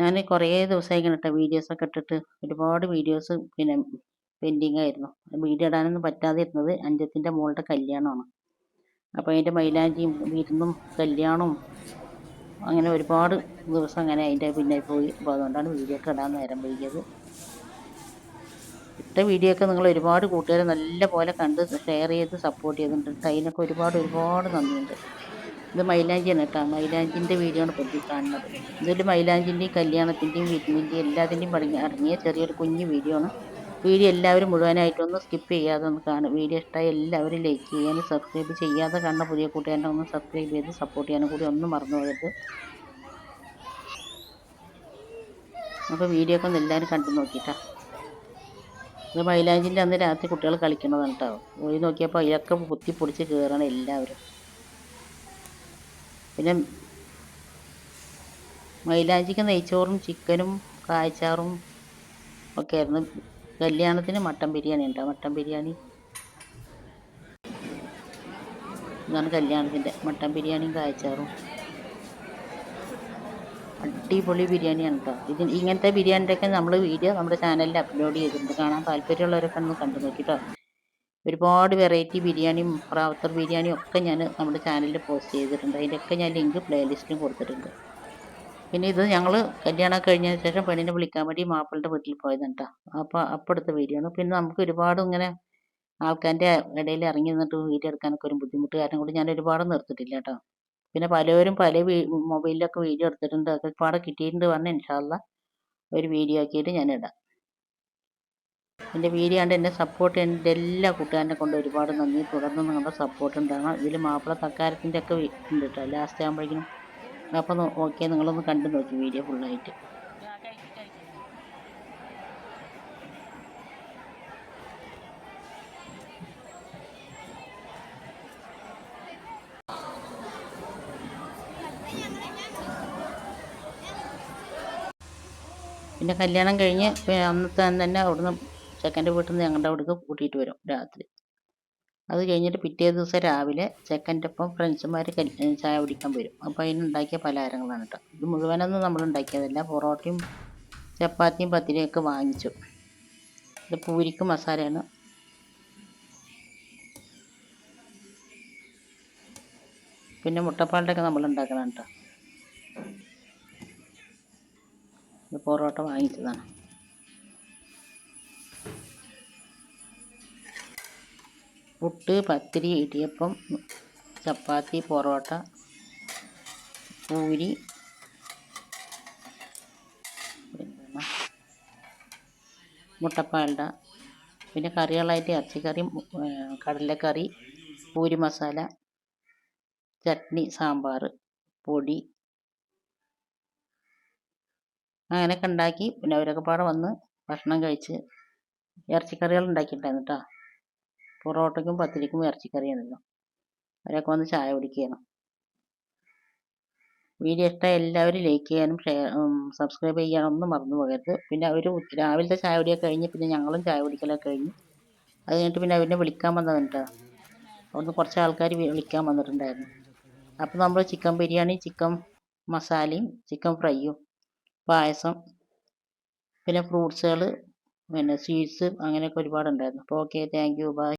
ഞാൻ കുറേ ദിവസമായി കേട്ടോ വീഡിയോസൊക്കെ ഇട്ടിട്ട് ഒരുപാട് വീഡിയോസ് പിന്നെ പെൻഡിങ് ആയിരുന്നു. വീഡിയോ ഇടാനൊന്നും പറ്റാതെ ഇരുന്നത് അഞ്ചത്തിന്റെ മോളുടെ കല്യാണമാണ്. അപ്പോൾ അതിന്റെ മൈലാഞ്ചിയും വിരുന്നും കല്യാണവും അങ്ങനെ ഒരുപാട് ദിവസം അങ്ങനെ അതിന്റെ പിന്നെ പോയി. അപ്പോൾ അതുകൊണ്ടാണ് വീഡിയോ ഒക്കെ ഇടാൻ നേരം വൈകിയത്. ഇട്ട വീഡിയോ ഒക്കെ നിങ്ങൾ ഒരുപാട് കൂട്ടുകാർ നല്ല പോലെ കണ്ട് ഷെയർ ചെയ്ത് സപ്പോർട്ട് ചെയ്തിട്ടുണ്ട്. അതിനൊക്കെ ഒരുപാട് ഒരുപാട് നന്ദിയുണ്ട്. ഇത് മൈലാഞ്ചിയാണ് കേട്ടോ. മൈലാഞ്ചിന്റെ വീഡിയോ ആണ് പൊട്ടി കാണുന്നത്. ഇതൊരു മൈലാഞ്ചിന്റെയും കല്യാണത്തിന്റെയും വീട്ടിന്റെയും എല്ലാത്തിന്റെയും ഇറങ്ങിയ ചെറിയൊരു കുഞ്ഞു വീഡിയോ ആണ്. വീഡിയോ എല്ലാവരും മുഴുവനായിട്ടൊന്ന് സ്കിപ്പ് ചെയ്യാതെ ഒന്ന് കാണും. വീഡിയോ ഇഷ്ടമായി എല്ലാവരും ലൈക്ക് ചെയ്യാനും സബ്സ്ക്രൈബ് ചെയ്യാതെ കാണുന്ന പുതിയ കൂട്ടുകാരനെ ഒന്ന് സബ്സ്ക്രൈബ് ചെയ്ത് സപ്പോർട്ട് ചെയ്യാനും കൂടി ഒന്നും മറന്നു പോകരുത്. അപ്പോൾ വീഡിയോ ഒക്കെ ഒന്ന് എല്ലാവരും കണ്ടു നോക്കിയിട്ടാ ഇത് മൈലാഞ്ചിന്റെ അന്ന് രാത്രി കുട്ടികൾ കളിക്കുന്നതാണ് കേട്ടോ. പോയി നോക്കിയപ്പോൾ അതിലൊക്കെ കുത്തി പൊടിച്ച് കയറണം എല്ലാവരും. പിന്നെ മൈലാഞ്ചിക്ക് നെയ്ച്ചോറും ചിക്കനും കായച്ചാറും ഒക്കെ ആയിരുന്നു കല്യാണത്തിന് മട്ടൻ ബിരിയാണി ഉണ്ടോ. മട്ടൻ ബിരിയാണി ഇതാണ് കല്യാണത്തിന്റെ മട്ടൻ ബിരിയാണിയും കായച്ചാറും. അടിപൊളി ബിരിയാണിയാണ് കേട്ടോ ഇത് ഇങ്ങനത്തെ ബിരിയാണിന്റെയൊക്കെ നമ്മൾ വീഡിയോ നമ്മുടെ ചാനലിൽ അപ്ലോഡ് ചെയ്തിട്ടുണ്ട്. കാണാൻ താല്പര്യമുള്ളവരൊക്കെ ഒന്ന് കണ്ടു നോക്കിട്ടോ. ഒരുപാട് വെറൈറ്റി ബിരിയാണിയും റാവത്തർ ബിരിയാണിയും ഒക്കെ ഞാൻ നമ്മുടെ ചാനലിൽ പോസ്റ്റ് ചെയ്തിട്ടുണ്ട്. അതിന്റെയൊക്കെ ഞാൻ ലിങ്ക് പ്ലേലിസ്റ്റിലും കൊടുത്തിട്ടുണ്ട്. പിന്നെ ഇത് ഞങ്ങൾ കല്യാണം കഴിഞ്ഞതിന് ശേഷം പെണ്ണിനെ വിളിക്കാൻ വേണ്ടി മാപ്പിളുടെ വീട്ടിൽ പോയതാണ് കേട്ടോ അപ്പോൾ അപ്പം എടുത്ത വീഡിയോ ആണ്. പിന്നെ നമുക്ക് ഒരുപാട് ഇങ്ങനെ ആൾക്കാരുടെ ഇടയിൽ ഇറങ്ങി നിന്നിട്ട് വീഡിയോ എടുക്കാനൊക്കെ ഒരു ബുദ്ധിമുട്ട് കാരണം കൊണ്ട് ഞാൻ ഒരുപാട് നിർത്തിട്ടില്ല കേട്ടോ പിന്നെ പലവരും പല മൊബൈലിലൊക്കെ വീഡിയോ എടുത്തിട്ടുണ്ട്. അതൊക്കെ പാടെ കിട്ടിയിട്ടുണ്ട് പറഞ്ഞാൽ ഇൻഷാല്ല ഒരു വീഡിയോ ആക്കിയിട്ട് ഞാൻ ഇടാം. എന്റെ വീഡിയോ കണ്ട് എന്നെ സപ്പോർട്ട് ചെയ്യുന്ന എല്ലാ കൂട്ടുകാരനെ കൊണ്ട് ഒരുപാട് നന്ദി. തുടർന്ന് നിങ്ങളുടെ സപ്പോർട്ട് ഉണ്ടാകണം. ഇതിൽ മാപ്പിള തക്കാരത്തിന്റെ ഒക്കെ ഉണ്ട് കേട്ടോ ലാസ്റ്റ് ആകുമ്പോഴേക്കും അപ്പം ഓക്കെ നിങ്ങളൊന്ന് കണ്ടു നോക്കി വീഡിയോ ഫുള്ളായിട്ട് പിന്നെ കല്യാണം കഴിഞ്ഞ് അന്നത്തെ തന്നെ അവിടുന്ന് ചെക്കന്റെ വീട്ടിൽ നിന്ന് ഞങ്ങളുടെ അവിടേക്ക് കൂട്ടിയിട്ട് വരും രാത്രി. അത് കഴിഞ്ഞിട്ട് പിറ്റേ ദിവസം രാവിലെ ചെക്കന്റെ ഒപ്പം ഫ്രണ്ട്സുമാർ ചായ കുടിക്കാൻ വരും. അപ്പോൾ അതിനുണ്ടാക്കിയ പലഹാരങ്ങളാണ് കേട്ടോ ഇത് മുഴുവനൊന്നും നമ്മൾ ഉണ്ടാക്കിയതല്ല. പൊറോട്ടയും ചപ്പാത്തിയും പത്തിരിയൊക്കെ വാങ്ങിച്ചു. ഇത് പൂരിക്ക് മസാലയാണ്. പിന്നെ മുട്ടപ്പാലിന്റെയൊക്കെ നമ്മൾ ഉണ്ടാക്കണം കേട്ടോ പൊറോട്ട വാങ്ങിച്ചതാണ്. പുട്ട് പത്തിരി ഇടിയപ്പം ചപ്പാത്തി പൊറോട്ട പൂരി. മുട്ടപ്പാലട പിന്നെ കറികളായിട്ട് ഇറച്ചിക്കറി കടലക്കറി പൂരി മസാല ചട്നി സാമ്പാർ പൊടി. അങ്ങനെയൊക്കെ ഉണ്ടാക്കി പിന്നെ അവരൊക്കെ പാടെ വന്ന് ഭക്ഷണം കഴിച്ച് ഇറച്ചിക്കറികൾ ഉണ്ടാക്കിയിട്ടുണ്ടായിരുന്നു കേട്ടോ പൊറോട്ടയ്ക്കും പത്തിരിക്കും ഇറച്ചിക്കറിയാണല്ലോ. അവരൊക്കെ വന്ന് ചായ കുടിക്കുകയാണ്. വീഡിയോ ഇഷ്ടം എല്ലാവരും ലൈക്ക് ചെയ്യാനും ഷെയർ സബ്സ്ക്രൈബ് ചെയ്യാനൊന്നും മറന്നു പോകരുത്. പിന്നെ അവർ രാവിലത്തെ ചായ കുടിയൊക്കെ കഴിഞ്ഞ് പിന്നെ ഞങ്ങളും ചായ കുടിക്കലൊക്കെ കഴിഞ്ഞ് അത് കഴിഞ്ഞിട്ട് പിന്നെ അവരെ വിളിക്കാൻ വന്നതാണ് കേട്ടോ അവിടുന്ന് കുറച്ച് ആൾക്കാർ വിളിക്കാൻ വന്നിട്ടുണ്ടായിരുന്നു. അപ്പോൾ നമ്മൾ ചിക്കൻ ബിരിയാണി ചിക്കൻ മസാലയും ചിക്കൻ ഫ്രൈയും പായസം പിന്നെ ഫ്രൂട്ട്സുകൾ പിന്നെ സ്വീറ്റ്സ് അങ്ങനെയൊക്കെ ഒരുപാടുണ്ടായിരുന്നു. അപ്പോൾ ഓക്കെ താങ്ക് യു ബൈ